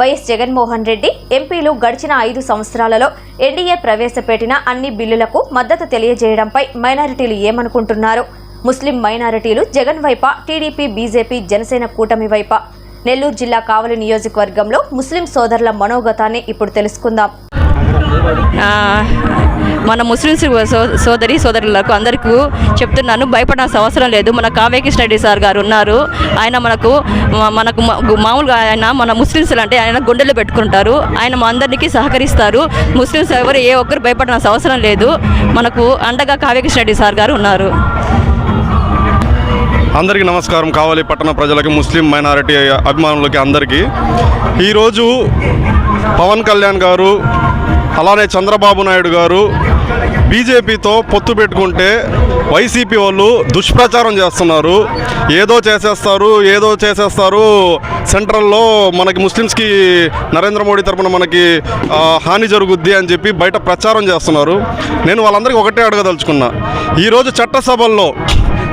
YS Jaganmohan Reddy ఎంపీలు గడిచిన ఐదు సంవత్సరాలలో ఎన్డీఏ ప్రవేశపెట్టిన అన్ని బిల్లులకు మద్దతు తెలియజేయడంపై మైనారిటీలు ఏమనుకుంటున్నారు? ముస్లిం మైనారిటీలు జగన్ వైప టీడీపీ బీజేపీ జనసేన కూటమి వైప? నెల్లూరు జిల్లా కావలి నియోజకవర్గంలో ముస్లిం సోదరుల మనోగతాన్ని ఇప్పుడు తెలుసుకుందాం. మన ముస్లిం సో సోదరి సోదరులకు అందరికీ చెప్తున్నాను భయపడాల్సిన అవసరం లేదు. మన కావ్యకృష్ణ రెడ్డి సార్ గారు ఉన్నారు. ఆయన మనకు మనకు మామూలుగా ఆయన మన ముస్లిమ్స్ అంటే ఆయన గుండెలు పెట్టుకుంటారు. ఆయన మా అందరికీ సహకరిస్తారు. ముస్లిమ్స్ ఎవరు ఏ ఒక్కరు భయపడాల్సిన అవసరం లేదు. మనకు అండగా కావ్యకృష్ణ రెడ్డి సార్ గారు ఉన్నారు. అందరికీ నమస్కారం. కావాలి పట్టణ ప్రజలకి ముస్లిం మైనారిటీ అభిమానులకి అందరికీ. ఈరోజు పవన్ కళ్యాణ్ గారు అలానే చంద్రబాబు నాయుడు గారు బీజేపీతో పొత్తు పెట్టుకుంటే వైసీపీ వాళ్ళు దుష్ప్రచారం చేస్తున్నారు. ఏదో చేసేస్తారు ఏదో చేసేస్తారు. సెంట్రల్లో మనకి ముస్లిమ్స్కి నరేంద్ర మోడీ తరపున మనకి హాని జరుగుద్ది అని చెప్పి బయట ప్రచారం చేస్తున్నారు. నేను వాళ్ళందరికీ ఒకటే అడగదలుచుకున్నా. ఈరోజు చట్టసభల్లో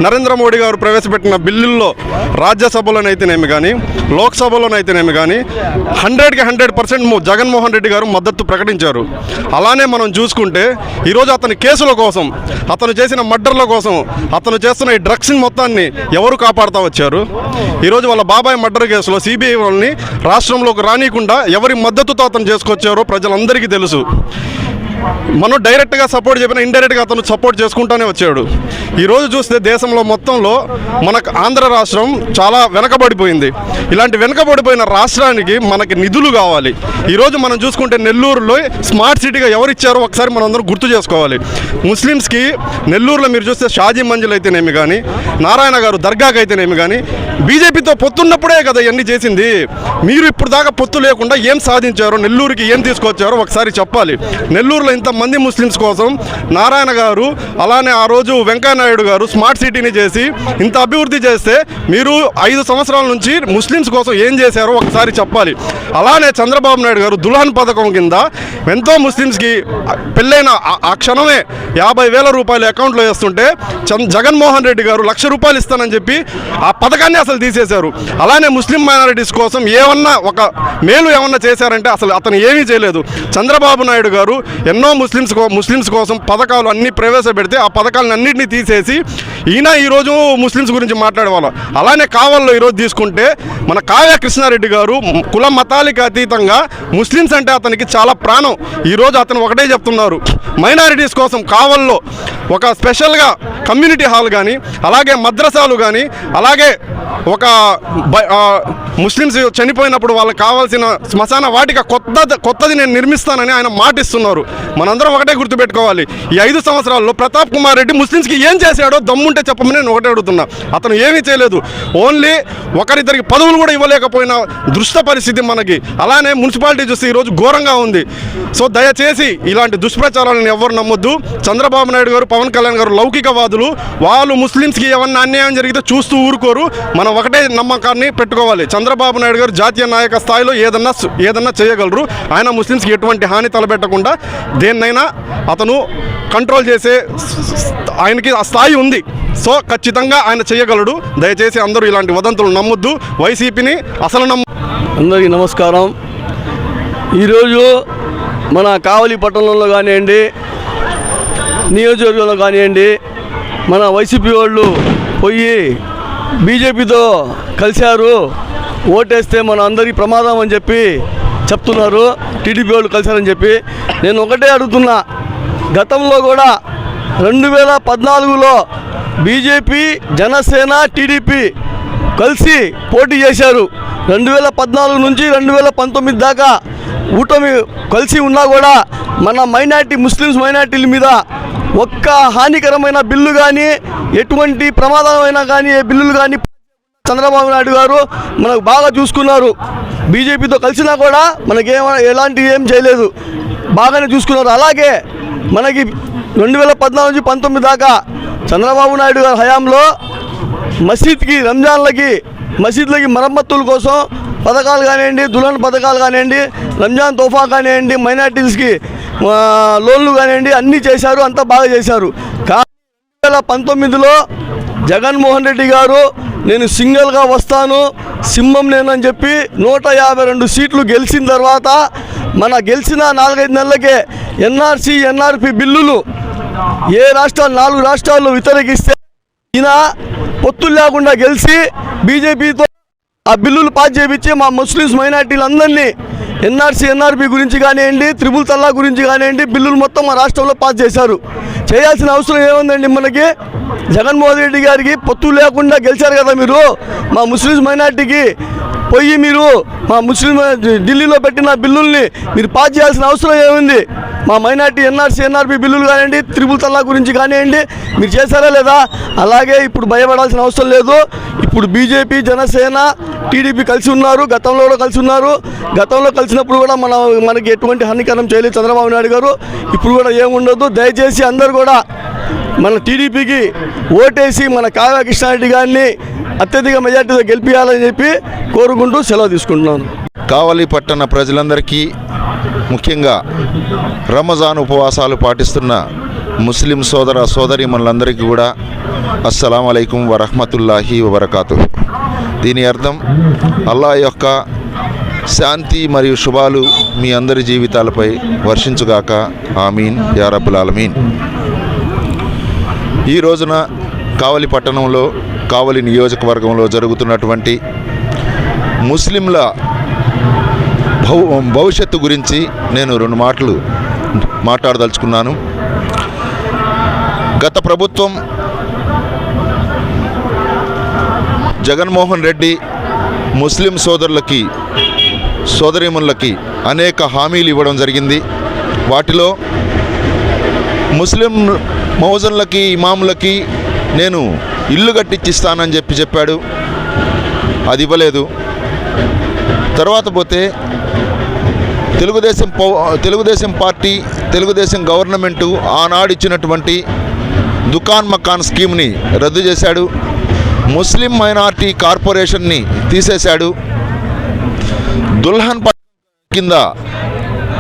నరేంద్ర మోడీ గారు ప్రవేశపెట్టిన బిల్లుల్లో రాజ్యసభలోనైతేనేమి కానీ లోక్సభలోనైతేనేమి కానీ హండ్రెడ్కి హండ్రెడ్ పర్సెంట్ జగన్మోహన్ రెడ్డి గారు మద్దతు ప్రకటించారు. అలానే మనం చూసుకుంటే ఈరోజు అతని కేసుల కోసం అతను చేసిన మర్డర్ల కోసం అతను చేస్తున్న ఈ డ్రగ్స్ మొత్తాన్ని ఎవరు కాపాడుతూ వచ్చారు? ఈరోజు వాళ్ళ బాబాయ్ మర్డర్ కేసులో సిబిఐ వాళ్ళని రాష్ట్రంలోకి రానియకుండా ఎవరి మద్దతుతో అతను చేసుకొచ్చారో ప్రజలందరికీ తెలుసు. మనం డైరెక్ట్గా సపోర్ట్ చెప్పిన ఇండైరెక్ట్గా అతను సపోర్ట్ చేసుకుంటూనే వచ్చాడు. ఈరోజు చూస్తే దేశంలో మొత్తంలో మనకు ఆంధ్ర రాష్ట్రం చాలా వెనకబడిపోయింది. ఇలాంటి వెనకబడిపోయిన రాష్ట్రానికి మనకి నిధులు కావాలి. ఈరోజు మనం చూసుకుంటే నెల్లూరులో స్మార్ట్ సిటీగా ఎవరు ఇచ్చారో ఒకసారి మనం అందరం గుర్తు చేసుకోవాలి. ముస్లిమ్స్కి నెల్లూరులో మీరు చూస్తే షాజీ మంజిల్ అయితేనేమి కానీ నారాయణ గారు దర్గాకి అయితేనేమి కానీ బీజేపీతో పొత్తున్నప్పుడే కదా ఇవన్నీ చేసింది. మీరు ఇప్పుడు దాకా పొత్తు లేకుండా ఏం సాధించారో నెల్లూరుకి ఏం తీసుకొచ్చారో ఒకసారి చెప్పాలి. నెల్లూరులో ఇంతమంది ముస్లిమ్స్ కోసం నారాయణ గారు అలానే ఆ రోజు వెంకయ్యనాయుడు గారు స్మార్ట్ సిటీని చేసి ఇంత అభివృద్ధి చేస్తే మీరు ఐదు సంవత్సరాల నుంచి ముస్లిమ్స్ కోసం ఏం చేశారో ఒకసారి చెప్పాలి. అలానే చంద్రబాబు నాయుడు గారు దుల్హన్ పథకం కింద ఎంతో ముస్లిమ్స్కి పెళ్ళైన ఆ- ఆ క్షణమే యాభై వేల రూపాయలు అకౌంట్లో వేస్తుంటే చంద్ జగన్మోహన్ రెడ్డి గారు లక్ష రూపాయలు ఇస్తానని చెప్పి ఆ పథకాన్ని అసలు తీసేశారు. అలానే ముస్లిం మైనారిటీస్ కోసం ఏమన్నా ఒక మేలు ఏమన్నా చేశారంటే అసలు అతను ఏమీ చేయలేదు. చంద్రబాబు నాయుడు గారు ఎన్నో ముస్లిమ్స్ ముస్లిమ్స్ కోసం పథకాలు అన్నీ ప్రవేశపెడితే ఆ పథకాలను అన్నింటినీ తీసేసి ఈయన ఈరోజు ముస్లిమ్స్ గురించి మాట్లాడేవాళ్ళం. అలానే కావాల్లో ఈరోజు తీసుకుంటే మన కావ్య కృష్ణారెడ్డి గారు కుల మతాలకి అతీతంగా ముస్లిమ్స్ అంటే అతనికి చాలా ప్రాణం. ఈరోజు అతను ఒకటే చెప్తున్నారు. మైనారిటీస్ కోసం కావల్లో ఒక స్పెషల్గా కమ్యూనిటీ హాల్ కానీ అలాగే మద్రసాలు కానీ అలాగే ఒక ముస్లిమ్స్ చనిపోయినప్పుడు వాళ్ళకి కావాల్సిన శ్మశాన వాటిక కొత్త కొత్తది నేను నిర్మిస్తానని ఆయన మాటిస్తున్నారు. మనందరం ఒకటే గుర్తుపెట్టుకోవాలి. ఈ ఐదు సంవత్సరాల్లో ప్రతాప్ కుమార్ రెడ్డి ముస్లిమ్స్కి ఏం చేశాడో దమ్ముంటే చెప్పమని నేను ఒకటే అడుగుతున్నా. అతను ఏమీ చేయలేదు. ఓన్లీ ఒకరిద్దరికి పదవులు కూడా ఇవ్వలేకపోయిన దృష్ట పరిస్థితి మనకి. అలానే మున్సిపాలిటీ చూస్తే ఈరోజు ఘోరంగా ఉంది. సో దయచేసి ఇలాంటి దుష్ప్రచారాలను ఎవరు నమ్మొద్దు. చంద్రబాబు నాయుడు గారు పవన్ కళ్యాణ్ గారు లౌకికవాదులు. వాళ్ళు ముస్లిమ్స్కి ఏమన్నా అన్యాయం జరిగితే చూస్తూ ఊరుకోరు. మనం ఒకటే నమ్మకాన్ని పెట్టుకోవాలి. చంద్రబాబు నాయుడు గారు జాతీయ నాయక స్థాయిలో ఏదన్నా ఏదన్నా చేయగలరు. ఆయన ముస్లిమ్స్కి ఎటువంటి హాని తలపెట్టకుండా దేన్నైనా అతను కంట్రోల్ చేసే ఆయనకి ఆ స్థాయి ఉంది. సో ఖచ్చితంగా ఆయన చేయగలడు. దయచేసి అందరూ ఇలాంటి వదంతులు నమ్మొద్దు. వైసీపీని అసలు నమ్మ అందరికీ నమస్కారం. ఈరోజు మన కావలి పట్టణంలో కానివ్వండి నియోజకవర్గంలో కానివ్వండి మన వైసీపీ వాళ్ళు పోయి బీజేపీతో కలిశారు. ఓటేస్తే మన అందరికీ ప్రమాదం అని చెప్పి చెప్తున్నారు. టీడీపీ వాళ్ళు కలిశారని చెప్పి. నేను ఒకటే అడుగుతున్నా. గతంలో కూడా రెండు వేల పద్నాలుగులో బీజేపీ జనసేన టీడీపీ కలిసి పోటీ చేశారు. రెండు వేల పద్నాలుగు నుంచి రెండు వేల పంతొమ్మిది దాకా ఊటమి కలిసి ఉన్నా కూడా మన మైనార్టీ ముస్లిమ్స్ మైనార్టీల మీద ఒక్క హానికరమైన బిల్లు కానీ ఎటువంటి ప్రమాదమైన కానీ ఏ బిల్లులు కానీ చంద్రబాబు నాయుడు గారు మనకు బాగా చూసుకున్నారు. బీజేపీతో కలిసినా కూడా మనకేమ ఎలాంటి ఏం చేయలేదు. బాగానే చూసుకున్నారు. అలాగే మనకి రెండు వేల పద్నాలుగు నుంచి పంతొమ్మిది దాకా చంద్రబాబు నాయుడు గారి హయాంలో మసీద్కి రంజాన్లకి మసీద్లకి మరమ్మతుల కోసం పథకాలు కానివ్వండి దులన్ పథకాలు కానివ్వండి రంజాన్ తోఫా కానివ్వండి మైనార్టీస్కి లోన్లు కానివ్వండి అన్నీ చేశారు అంతా బాగా చేశారు. కానీ రెండు వేల పంతొమ్మిదిలో జగన్మోహన్ రెడ్డి గారు నేను సింగిల్గా వస్తాను సింహం నేను అని చెప్పి నూట యాభై రెండు సీట్లు గెలిచిన తర్వాత మన గెలిచిన నాలుగైదు నెలలకే ఎన్ఆర్సీ ఎన్ఆర్పి బిల్లులు ఏ రాష్ట్రాలు నాలుగు రాష్ట్రాల్లో వ్యతిరేకిస్తే ఈయన పొత్తులు లేకుండా గెలిచి బీజేపీతో ఆ బిల్లులు పాస్ చేయించి మా ముస్లిమ్స్ మైనార్టీలందరినీ ఎన్ఆర్సీ ఎన్ఆర్పి గురించి కానివ్వండి త్రిబుల్ తల్లా గురించి కానివ్వండి బిల్లులు మొత్తం మా రాష్ట్రంలో పాస్ చేశారు. చేయాల్సిన అవసరం ఏముందండి మనకి? జగన్మోహన్ రెడ్డి గారికి పొత్తు లేకుండా గెలిచారు కదా మీరు? మా ముస్లిం మైనార్టీకి పోయి మీరు మా ముస్లిం ఢిల్లీలో పెట్టిన బిల్లుల్ని మీరు పాస్ చేయాల్సిన అవసరం ఏముంది? మా మైనార్టీ ఎన్ఆర్సీ ఎన్ఆర్పి బిల్లులు కానివ్వండి త్రిపుల్ తల్లా గురించి కానివ్వండి మీరు చేశారా లేదా? అలాగే ఇప్పుడు భయపడాల్సిన అవసరం లేదు. ఇప్పుడు బీజేపీ జనసేన టీడీపీ కలిసి ఉన్నారు గతంలో కూడా కలిసి ఉన్నారు. గతంలో కలిసినప్పుడు కూడా మన మనకి ఎటువంటి హానికరం చేయలేదు చంద్రబాబు నాయుడు గారు. ఇప్పుడు కూడా ఏముండదు. దయచేసి అందరు కూడా మన టీడీపీకి ఓటేసి మన కావ్య కృష్ణారెడ్డి గారిని అత్యధిక మెజార్టీతో గెలిపించాలని చెప్పి కోరుకుంటూ సెలవు తీసుకుంటున్నాను. కావలి పట్టణ ప్రజలందరికీ ముఖ్యంగా రమజాన్ ఉపవాసాలు పాటిస్తున్న ముస్లిం సోదర సోదరి మనలందరికీ కూడా అస్సలం అయికం వరహమతుల్లాహి వబర్కాతు దీని అర్థం అల్లా యొక్క శాంతి మరియు శుభాలు మీ అందరి జీవితాలపై వర్షించుగాక. ఆమీన్. యా ఆలమీన్. ఈ రోజున కావలి పట్టణంలో కావలి నియోజకవర్గంలో జరుగుతున్నటువంటి ముస్లింల భవ భవిష్యత్తు గురించి నేను రెండు మాటలు మాట్లాడదలుచుకున్నాను. గత ప్రభుత్వం జగన్మోహన్ రెడ్డి ముస్లిం సోదరులకి సోదరిములకి అనేక హామీలు ఇవ్వడం జరిగింది. వాటిలో ముస్లిం మౌజన్లకి ఇమాములకి నేను ఇల్లు కట్టించిస్తానని చెప్పి చెప్పాడు. అది ఇవ్వలేదు. తర్వాత పోతే తెలుగుదేశం తెలుగుదేశం పార్టీ తెలుగుదేశం గవర్నమెంటు ఆనాడు ఇచ్చినటువంటి దుకాన్ మకాన్ స్కీమ్ని రద్దు చేశాడు. ముస్లిం మైనార్టీ కార్పొరేషన్ని తీసేశాడు. దుల్హన్ కింద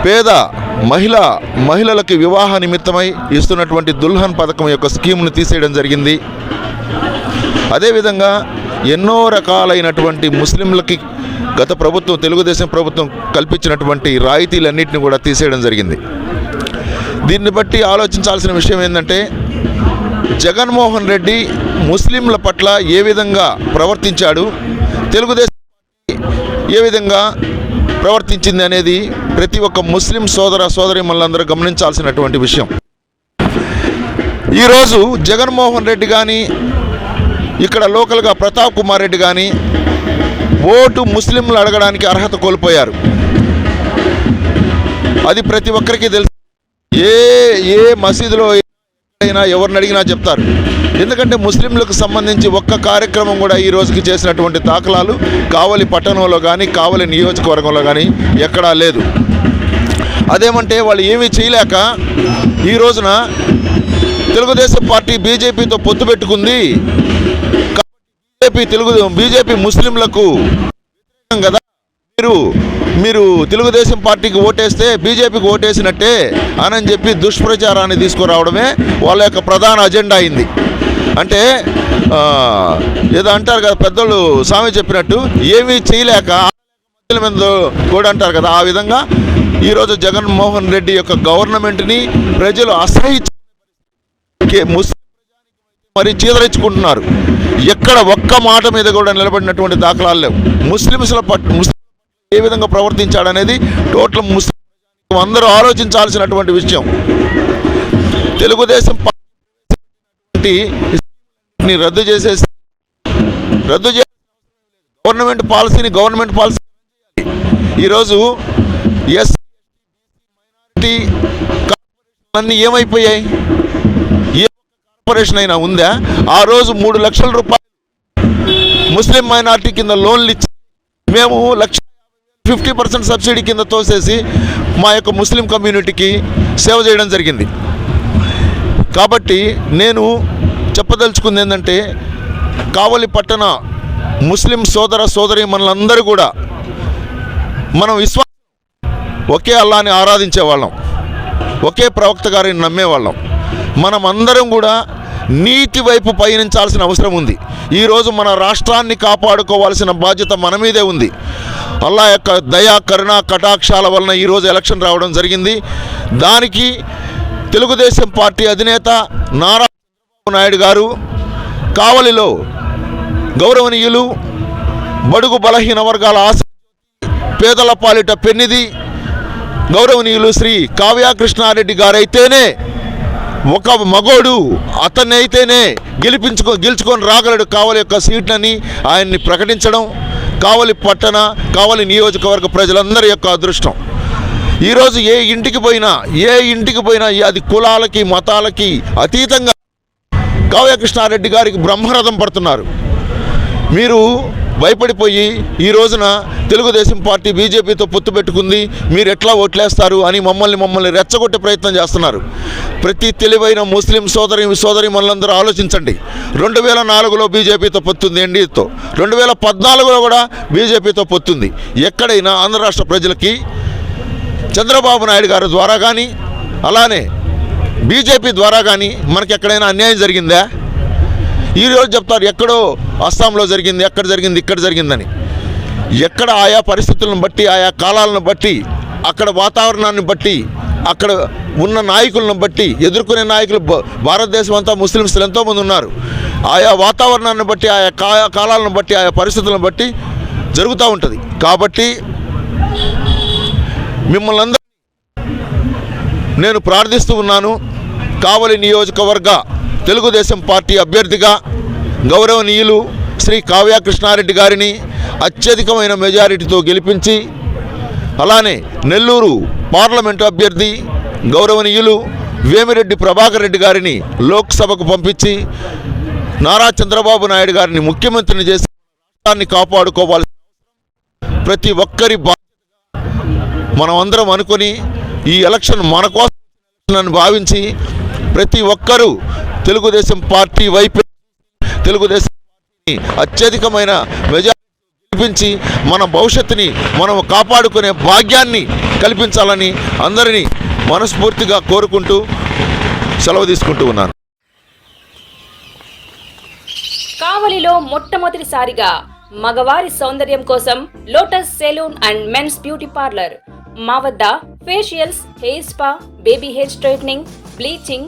పేద మహిళ మహిళలకి వివాహ నిమిత్తమై ఇస్తున్నటువంటి దుల్హన్ పథకం యొక్క స్కీమ్ను తీసేయడం జరిగింది. అదేవిధంగా ఎన్నో రకాలైనటువంటి ముస్లింలకి గత ప్రభుత్వం తెలుగుదేశం ప్రభుత్వం కల్పించినటువంటి రాయితీలన్నింటిని కూడా తీసేయడం జరిగింది. దీన్ని బట్టి ఆలోచించాల్సిన విషయం ఏంటంటే జగన్మోహన్ రెడ్డి ముస్లింల పట్ల ఏ విధంగా ప్రవర్తించాడు తెలుగుదేశం ఏ విధంగా ప్రవర్తించింది అనేది ప్రతి ఒక్క ముస్లిం సోదర సోదరి మనందరూ గమనించాల్సినటువంటి విషయం. ఈరోజు జగన్మోహన్ రెడ్డి కానీ ఇక్కడ లోకల్గా ప్రతాప్ కుమార్ రెడ్డి కానీ ఓటు ముస్లింలు అడగడానికి అర్హత కోల్పోయారు. అది ప్రతి ఒక్కరికి తెలుసు. ఏ ఏ మసీదులో అయినా ఎవరిని అడిగినా చెప్తారు. ఎందుకంటే ముస్లింలకు సంబంధించి ఒక్క కార్యక్రమం కూడా ఈ రోజుకి చేసినటువంటి దాఖలాలు కావలి పట్టణంలో కానీ కావలి నియోజకవర్గంలో కానీ ఎక్కడా లేదు. అదేమంటే వాళ్ళు ఏమీ చేయలేక ఈ రోజున తెలుగుదేశం పార్టీ బీజేపీతో పొత్తు పెట్టుకుంది. బీజేపీ తెలుగు బీజేపీ ముస్లింలకు కదా. మీరు మీరు తెలుగుదేశం పార్టీకి ఓటేస్తే బీజేపీకి ఓటేసినట్టే అని చెప్పి దుష్ప్రచారాన్ని తీసుకురావడమే వాళ్ళ యొక్క ప్రధాన అజెండా అయింది. అంటే ఏదో అంటారు కదా పెద్దలు స్వామి చెప్పినట్టు ఏమీ చేయలేక మీద కూడా అంటారు కదా ఆ విధంగా ఈరోజు జగన్మోహన్ రెడ్డి యొక్క గవర్నమెంట్ని ప్రజలు అసహించ ముస్లిం మరి చీదరించుకుంటున్నారు. ఎక్కడ ఒక్క మాట మీద కూడా నిలబడినటువంటి దాఖలాలు లేవు. ముస్లింస్ల పట్టు ముస్లిం ఏ విధంగా ప్రవర్తించాడనేది టోటల్ ముస్లిం అందరూ ఆలోచించాల్సినటువంటి విషయం. తెలుగుదేశం పార్టీ రద్దు చేసేసి రద్దు చే గవర్నమెంట్ పాలసీని గవర్నమెంట్ పాలసీ ఈరోజు ఎస్ మైనారిటీ అన్నీ ఏమైపోయాయి? ఏ కార్పొరేషన్ అయినా ఉందా? ఆ రోజు మూడు లక్షల రూపాయలు ముస్లిం మైనార్టీ కింద లోన్లు ఇచ్చి మేము లక్ష ఫిఫ్టీ పర్సెంట్ సబ్సిడీ కింద తోసేసి మా యొక్క ముస్లిం కమ్యూనిటీకి సేవ చేయడం జరిగింది. కాబట్టి నేను చెప్పదలుచుకుంది ఏంటంటే కావలి పట్టణ ముస్లిం సోదర సోదరి మనలందరూ కూడా మనం విశ్వా ఒకే అల్లాని ఆరాధించే వాళ్ళం. ఒకే ప్రవక్త గారిని నమ్మేవాళ్ళం మనం అందరం కూడా నీతి వైపు పయనించాల్సిన అవసరం ఉంది. ఈరోజు మన రాష్ట్రాన్ని కాపాడుకోవాల్సిన బాధ్యత మన మీదే ఉంది. అల్లా యొక్క దయా కరుణ కటాక్షాల వలన ఈరోజు ఎలక్షన్ రావడం జరిగింది. దానికి తెలుగుదేశం పార్టీ అధినేత నారా చంద్రబాబు నాయుడు గారు కావలిలో గౌరవనీయులు బడుగు బలహీన వర్గాల ఆశ పేదల పాలిట పెన్నిది గౌరవనీయులు శ్రీ కావ్యాకృష్ణారెడ్డి గారైతేనే ఒక మగోడు అతన్ని అయితేనే గెలిపించుకో గెలుచుకొని రాగలడు కావలి యొక్క సీట్లని ఆయన్ని ప్రకటించడం. కావలి పట్టణ కావలి నియోజకవర్గ ప్రజలందరి యొక్క అదృష్టం. ఈరోజు ఏ ఇంటికి పోయినా ఏ ఇంటికి పోయినా అది కులాలకి మతాలకి అతీతంగా కావ్యకృష్ణారెడ్డి గారికి బ్రహ్మరథం పడుతున్నారు. మీరు భయపడిపోయి ఈ రోజున తెలుగుదేశం పార్టీ బీజేపీతో పొత్తు పెట్టుకుంది. మీరు ఎట్లా ఓట్లేస్తారు అని మమ్మల్ని మమ్మల్ని రెచ్చగొట్టే ప్రయత్నం చేస్తున్నారు. ప్రతి తెలివైన ముస్లిం సోదరి సోదరి మనందరూ ఆలోచించండి. రెండు వేల నాలుగులో బీజేపీతో పొత్తుంది ఎన్డీతో రెండు వేల పద్నాలుగులో కూడా బీజేపీతో పొత్తుంది. ఎక్కడైనా ఆంధ్ర రాష్ట్ర ప్రజలకి చంద్రబాబు నాయుడు గారి ద్వారా కానీ అలానే బీజేపీ ద్వారా కానీ మనకి ఎక్కడైనా అన్యాయం జరిగిందా? ఈరోజు చెప్తారు ఎక్కడో అస్సాంలో జరిగింది ఎక్కడ జరిగింది ఇక్కడ జరిగిందని. ఎక్కడ ఆయా పరిస్థితులను బట్టి ఆయా కాలాలను బట్టి అక్కడ వాతావరణాన్ని బట్టి అక్కడ ఉన్న నాయకులను బట్టి ఎదుర్కొనే నాయకులు భారతదేశం అంతా ముస్లిమ్స్ ఎంతోమంది ఉన్నారు. ఆయా వాతావరణాన్ని బట్టి ఆయా కాలాలను బట్టి ఆయా పరిస్థితులను బట్టి జరుగుతూ ఉంటుంది. కాబట్టి మిమ్మల్ని అందరూ నేను ప్రార్థిస్తూ ఉన్నాను. కావలి నియోజకవర్గ తెలుగుదేశం పార్టీ అభ్యర్థిగా గౌరవనీయులు శ్రీ కావ్య కృష్ణారెడ్డి గారిని అత్యధికమైన మెజారిటీతో గెలిపించి అలానే నెల్లూరు పార్లమెంటు అభ్యర్థి గౌరవనీయులు వేమిరెడ్డి ప్రభాకర్ రెడ్డి గారిని లోక్సభకు పంపించి నారా చంద్రబాబు నాయుడు గారిని ముఖ్యమంత్రిని చేసి రాష్ట్రాన్ని కాపాడుకోవాల్సిన ప్రతి ఒక్కరి మనం అందరం అనుకొని ఈ ఎలక్షన్ మన కోసం భావించి ప్రతి ఒక్కరూ తెలుగుదేశం పార్టీ వైపు తెలుగుదేశం అత్యధికమైన మెజార్టీ కల్పించి మన భవిష్యత్తుని మనం కాపాడుకునే భాగ్యాన్ని కల్పించాలని అందరినీ మనస్ఫూర్తిగా కోరుకుంటూ సెలవు తీసుకుంటూ ఉన్నాను. కావలిలో మొట్టమొదటిసారిగా మగవారి సౌందర్యం కోసం Lotus salon and men's beauty parlour. మా వద్ద facials hair spa baby hair straightening bleaching